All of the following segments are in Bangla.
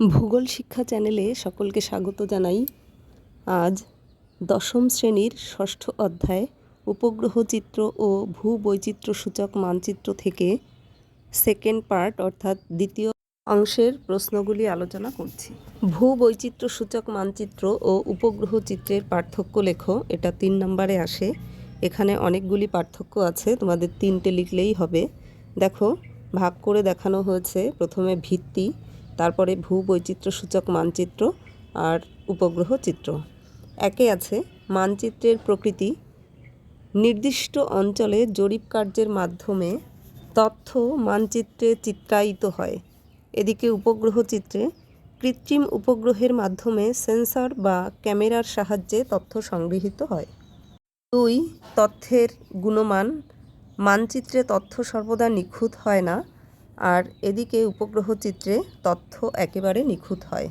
ভূগোল শিক্ষা চ্যানেলে সকলকে স্বাগত জানাই। আজ দশম শ্রেণির ষষ্ঠ অধ্যায় উপগ্রহ চিত্র ও ভূবৈচিত্র্য সূচক মানচিত্র থেকে সেকেন্ড পার্ট অর্থাৎ দ্বিতীয় অংশের প্রশ্নগুলি আলোচনা করছি। ভূবৈচিত্র্য সূচক মানচিত্র ও উপগ্রহ চিত্রের পার্থক্য লেখো, এটা তিন নম্বরে আসে। এখানে অনেকগুলি পার্থক্য আছে, তোমাদের তিনটে লিখলেই হবে। দেখো, ভাগ করে দেখানো হয়েছে, প্রথমে ভিত্তি তারপরে ভূবৈচিত্র্য সূচক মানচিত্র আর উপগ্রহ চিত্র। একে আছে মানচিত্রের প্রকৃতি। নির্দিষ্ট অঞ্চলে জরিপ কার্যের মাধ্যমে তথ্য মানচিত্রে চিত্রায়িত হয়। এদিকে উপগ্রহ চিত্রে কৃত্রিম উপগ্রহের মাধ্যমে সেন্সর বা ক্যামেরার সাহায্যে তথ্য সংগৃহীত হয়। দুই, তথ্যের গুণমান। মানচিত্রে তথ্য সর্বদা নিখুঁত হয় না। আর এদিকে উপগ্রহ চিত্রে তথ্য একেবারে নিখুঁত হয়।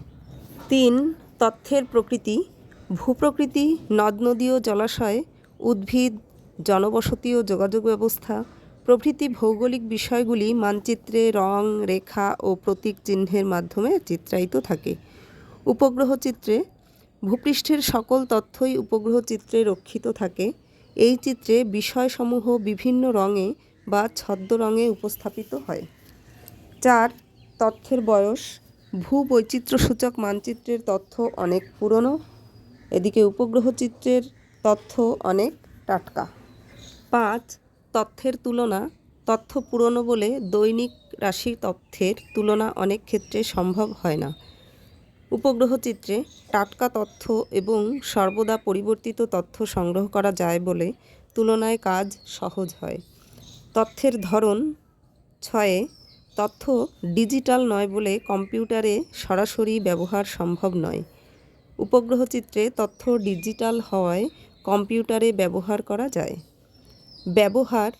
তিন, তথ্যের প্রকৃতি। ভূপ্রকৃতি নদ ও জলাশয়, উদ্ভিদ জনবসতি ও যোগাযোগ ব্যবস্থা, প্রভৃতি ভৌগোলিক বিষয়গুলি মানচিত্রে রং, রেখা ও প্রতীক চিহ্নের মাধ্যমে চিত্রায়িত থাকে। উপগ্রহ চিত্রে, ভূপৃষ্ঠের সকল তথ্যই উপগ্রহ চিত্রে রক্ষিত থাকে। এই চিত্রে বিষয়সমূহ বিভিন্ন রঙে বা ছদ্ম রঙে উপস্থাপিত হয়। চার তথ্যের বয়স, ভূবৈচিত্র্যসূচক মানচিত্রের তথ্য অনেক পুরনো, এদিকে উপগ্রহ চিত্রের তথ্য অনেক টাটকা। পাঁচ তথ্যের তুলনা, তথ্য পুরনো বলে দৈনিক রাশি তথ্যের তুলনা অনেক ক্ষেত্রে সম্ভব হয় না। উপগ্রহ চিত্রে টাটকা তথ্য এবং সর্বদা পরিবর্তিত তথ্য সংগ্রহ করা যায় বলে তুলনায় কাজ সহজ হয়। তথ্যের ধরন, ছয়ে তথ্য ডিজিটাল নয় বলে কম্পিউটারে সরাসরি ব্যবহার সম্ভব নয়। উপগ্রহ চিত্রে তথ্য ডিজিটাল হওয়ায় কম্পিউটারে ব্যবহার করা যায়। ব্যবহার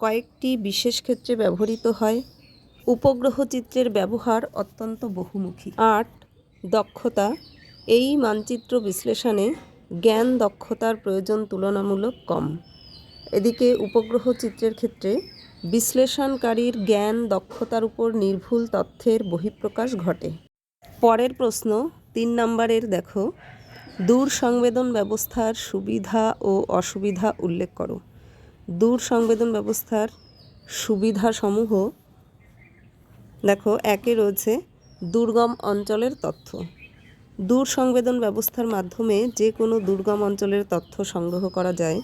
কয়েকটি বিশেষ ক্ষেত্রে ব্যবহৃত হয়। উপগ্রহ চিত্রের ব্যবহার অত্যন্ত বহুমুখী। আট, দক্ষতা। এই মানচিত্র বিশ্লেষণে জ্ঞান দক্ষতার প্রয়োজন তুলনামূলক কম। এদিকে উপগ্রহ চিত্রের ক্ষেত্রে বিশ্লেষণকারীর জ্ঞান, দক্ষতার উপর নির্ভুল তথ্যের বহিঃপ্রকাশ ঘটে। পরের প্রশ্ন, তিন নম্বরের দেখো। দূর সংবেদন ব্যবস্থার সুবিধা ও অসুবিধা উল্লেখ করো। দূর সংবেদন ব্যবস্থার সুবিধাসমূহ দেখো, একে রয়েছে দুর্গম অঞ্চলের তথ্য। দূর সংবেদন ব্যবস্থার মাধ্যমে যে কোনো দুর্গম অঞ্চলের তথ্য সংগ্রহ করা যায়।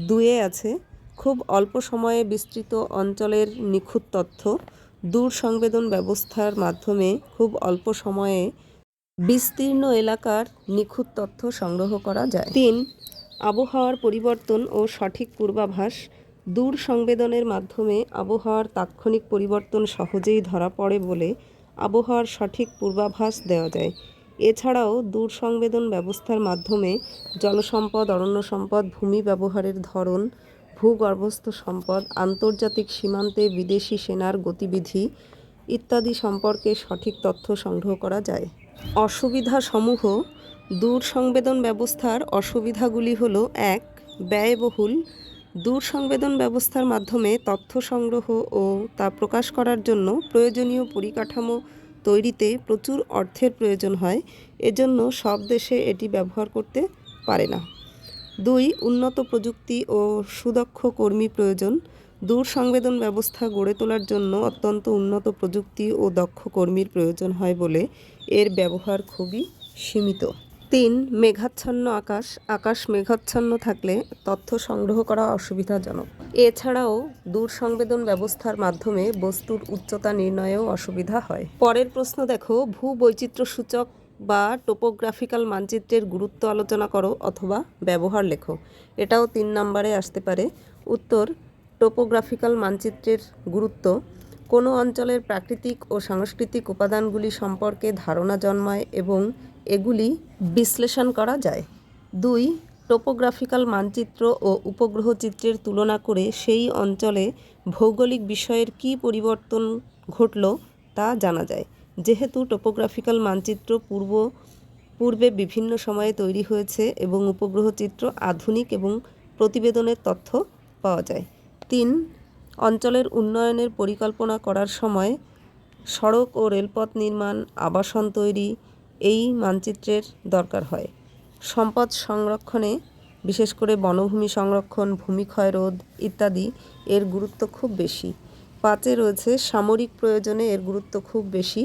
দুয়ে আছে খুব অল্প সময়ে বিস্তৃত অঞ্চলের নিখুঁত তথ্য দূর সংবেদন ব্যবস্থার মাধ্যমে খুব অল্প সময়ে বিস্তীর্ণ এলাকার নিখুঁত তথ্য সংগ্রহ করা যায়। তিন, আবহাওয়ার পরিবর্তন ও সঠিক পূর্বাভাস দূর সংবেদনের মাধ্যমে আবহাওয়ার তাৎক্ষণিক পরিবর্তন সহজেই ধরা পড়ে বলে আবহাওয়ার সঠিক পূর্বাভাস দেওয়া যায়। এছাড়াও দূর সংবেদন ব্যবস্থার মাধ্যমে জলসম্পদ অরণ্য সম্পদ ভূমি ব্যবহারের ধরন ভূগর্ভস্থ সম্পদ, আন্তর্জাতিক সীমান্তে বিদেশি সেনার গতিবিধি ইত্যাদি সম্পর্কে সঠিক তথ্য সংগ্রহ করা যায়। অসুবিধাসমূহ দূর সংবেদন ব্যবস্থার অসুবিধাগুলি হল, এক, ব্যয়বহুল। দূর সংবেদন ব্যবস্থার মাধ্যমে তথ্য সংগ্রহ ও তা প্রকাশ করার জন্য প্রয়োজনীয় পরিকাঠামো তৈরিতে প্রচুর অর্থের প্রয়োজন হয়। এজন্য সব দেশে এটি ব্যবহার করতে পারে না। দুই, উন্নত প্রযুক্তি ও সুদক্ষ কর্মী প্রয়োজন। দূর সংবেদন ব্যবস্থা গড়ে তোলার জন্য অত্যন্ত উন্নত প্রযুক্তি ও দক্ষ কর্মীর প্রয়োজন হয় বলে এর ব্যবহার খুবই সীমিত। তিন, মেঘাচ্ছন্ন আকাশ। আকাশ মেঘাচ্ছন্ন থাকলে তথ্য সংগ্রহ করা অসুবিধাজনক। এছাড়াও দূর সংবেদন ব্যবস্থার মাধ্যমে বস্তুর উচ্চতা নির্ণয়েও অসুবিধা হয়। পরের প্রশ্ন দেখো ভূ বৈচিত্র্য সূচক বা টোপোগ্রাফিক্যাল মানচিত্রের গুরুত্ব আলোচনা করো অথবা ব্যবহার লেখো। এটাও তিন নম্বরে আসতে পারে। উত্তর টোপোগ্রাফিক্যাল মানচিত্রের গুরুত্ব। কোনো অঞ্চলের প্রাকৃতিক ও সাংস্কৃতিক উপাদানগুলি সম্পর্কে ধারণা জন্মায় এবং এগুলি বিশ্লেষণ করা যায়। দুই টোপোগ্রাফিক্যাল মানচিত্র ও উপগ্রহ চিত্রের তুলনা করে সেই অঞ্চলে ভৌগোলিক বিষয়ের কী পরিবর্তন ঘটল তা জানা যায়। যেহেতু টোপোগ্রাফিক্যাল মানচিত্র পূর্ব, পূর্বে বিভিন্ন সময়ে তৈরি হয়েছে এবং উপগ্রহ চিত্র আধুনিক এবং প্রতিবেদনের তথ্য পাওয়া যায়। তিন, অঞ্চলের উন্নয়নের পরিকল্পনা করার সময় সড়ক ও রেলপথ নির্মাণ, আবাসন তৈরি এই মানচিত্রের দরকার হয়। সম্পদ সংরক্ষণে, বিশেষ করে বনভূমি সংরক্ষণ ভূমিক্ষয় রোধ ইত্যাদি এর গুরুত্ব খুব বেশি। পাঁচে রয়েছে সামরিক প্রয়োজনে এর গুরুত্ব খুব বেশি।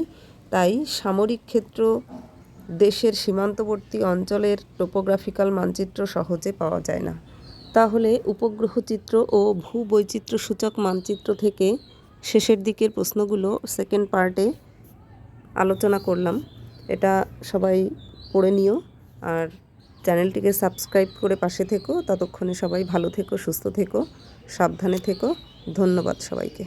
তাই সামরিক ক্ষেত্র দেশের সীমান্তবর্তী অঞ্চলের টোপোগ্রাফিক্যাল মানচিত্র সহজে পাওয়া যায় না। তাহলে উপগ্রহ চিত্র ও ভূবৈচিত্র্য সূচক মানচিত্র থেকে শেষের দিকের প্রশ্নগুলো সেকেন্ড পার্টে আলোচনা করলাম। এটা সবাই পড়ে নিও আর চ্যানেলটিকে সাবস্ক্রাইব করে পাশে থেকো। ততক্ষণে সবাই ভালো থেকো, সুস্থ থেকো, সাবধানে থেকো। ধন্যবাদ সবাইকে।